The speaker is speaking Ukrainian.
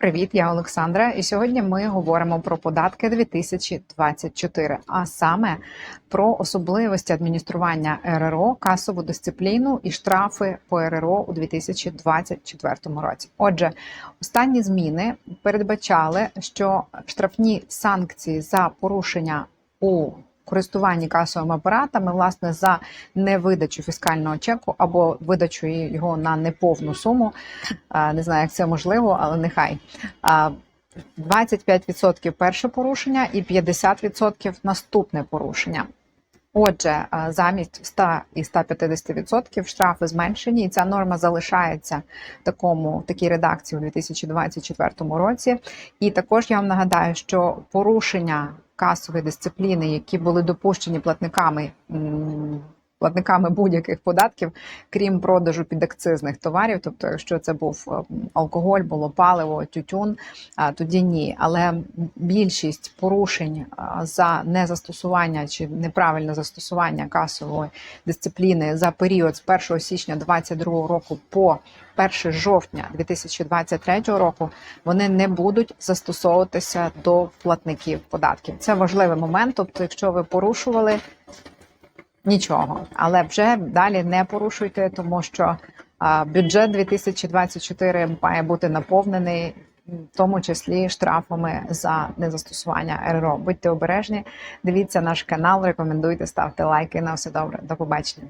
Привіт, я Олександра, і сьогодні ми говоримо про податки 2024, а саме про особливості адміністрування РРО, касову дисципліну і штрафи по РРО у 2024 році. Отже, останні зміни передбачали, що штрафні санкції за порушення у користуванні касовими апаратами, власне, за невидачу фіскального чеку або видачу його на неповну суму. Не знаю, як це можливо, але нехай. А, 25% перше порушення і 50% наступне порушення. Отже, замість 100 і 150% штрафи зменшені, і ця норма залишається в такому в такій редакції у 2024 році. І також я вам нагадаю, що порушення касової дисципліни, які були допущені платниками. Платниками будь-яких податків, крім продажу підакцизних товарів, тобто, якщо це був е, алкоголь, було паливо, тютюн, тоді ні. Але більшість порушень за незастосування чи неправильне застосування касової дисципліни за період з 1 січня 2022 року по 1 жовтня 2023 року вони не будуть застосовуватися до платників податків. Це важливий момент. Тобто, якщо ви порушували нічого, але вже далі не порушуйте, тому що бюджет 2024 має бути наповнений. В тому числі штрафами за незастосування РРО. Будьте обережні, дивіться наш канал, рекомендуйте, ставте лайки. На все добре. До побачення.